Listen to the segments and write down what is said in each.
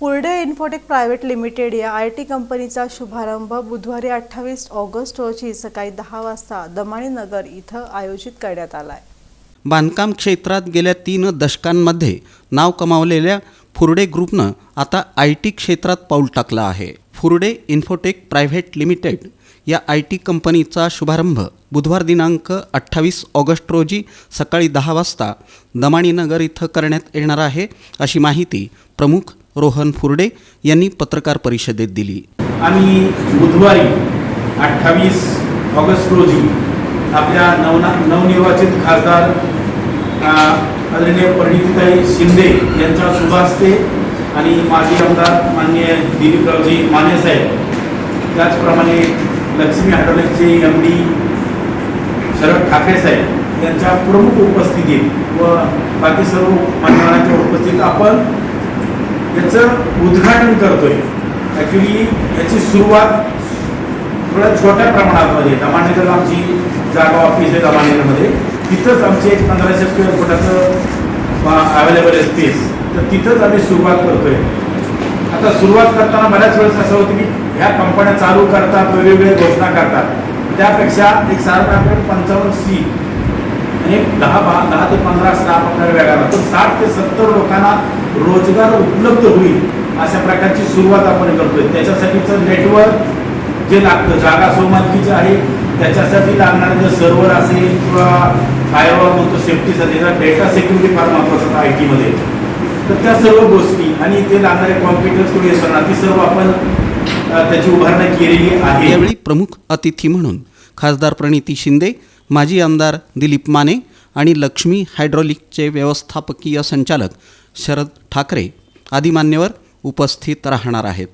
पुर्डे infotech private limited या I T कंपनीचा शुभारंभ बुधवारी अठ्ठावीस ऑगस्ट रोजी सकाळी दहा वाजता दमाणी नगर इथं आयोजित करण्यात आला आहे बांधकाम क्षेत्रात गेल्या तीन दशकांमध्ये नाव कमावलेल्या फुर्डे ग्रुपनं आता आय टी क्षेत्रात पाऊल टाकलं आहे. फुर्डे इन्फोटेक प्रायव्हेट लिमिटेड या आय टी कंपनीचा शुभारंभ बुधवार दिनांक अठ्ठावीस ऑगस्ट रोजी सकाळी दहा वाजता दमाणीनगर इथं करण्यात येणार आहे अशी माहिती प्रमुख रोहन फुर्डे यांनी पत्रकार परिषदेत दिली. आम्ही बुधवारी अठ्ठावीस ऑगस्ट रोजी आपल्या नवना नवनिर्वाचित खासदार आदरणीय परिणितीताई शिंदे यांच्या शुभास्ते आणि माजी आमदार माननीय दिलीपरावजी माने साहेब त्याचप्रमाणे लक्ष्मी हायड्रॉलिकचे एम डी शरद ठाकरे साहेब यांच्या प्रमुख उपस्थितीत व बाकी सर्व मान्यवरांच्या उपस्थितीत आपण याचं उद्घाटन करतोय. ॲक्च्युली याची सुरुवात थोड्या छोट्या प्रमाणामध्ये दमाणेकर आमची जागा ऑफिस आहे दमाणेकरमध्ये तिथंच आमचे एक पंधराशे स्क्वेअर फुटाचं अवेलेबल आहे स्पेस तर तिथंच आम्ही सुरुवात करतोय. आता सुरुवात करताना बऱ्याच वेळेस असं होतं की ह्या कंपन्या चालू करतात वेगवेगळ्या घोषणा करतात. त्यापेक्षा एक साधारण पंचावन्न सी आणि एक दहा बा दहा ते पंधरा स्टाफ आपल्याला वेगळा लागतो. साठ ते सत्तर लोकांना रोजगार उपलब्ध होईल अशा प्रकारची सुरुवात आपण करतोय. त्याच्यासाठीचं नेटवर्क जे लागतं जागा सोमालकीची आहे त्याच्यासाठी लागणारं जर सर्व्हर असेल किंवा फायरवॉल म्हणतो सेफ्टीसाठी डेटा सिक्युरिटी फार महत्त्वाचं आय टीमध्ये तर त्या सर्व गोष्टी आणि ते लागणारे कॉम्प्युटर्स कुठे यंत्रणा ती सर्व आपण त्याची उभारणी केलेली आहे. यावेळी प्रमुख अतिथी म्हणून खासदार प्रणिती शिंदे माजी आमदार दिलीप माने आणि लक्ष्मी हायड्रॉलिकचे व्यवस्थापकीय संचालक शरद ठाकरे आदी मान्यवर उपस्थित राहणार आहेत.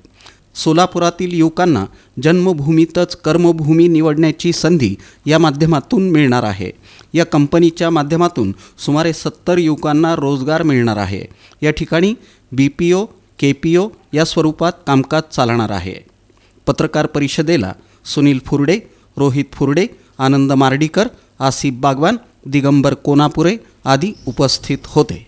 सोलापुरातील युवकांना जन्मभूमीतच कर्मभूमी निवडण्याची संधी या माध्यमातून मिळणार आहे. या कंपनीच्या माध्यमातून सुमारे सत्तर युवकांना रोजगार मिळणार आहे. या ठिकाणी बी पी ओ के पी ओ या स्वरूपात कामकाज चालणार आहे. पत्रकार परिषदेला सुनील फुर्डे रोहित फुर्डे आनंद मार्डीकर आसिफ बागवान दिगंबर कोनापुरे आदी उपस्थित होते.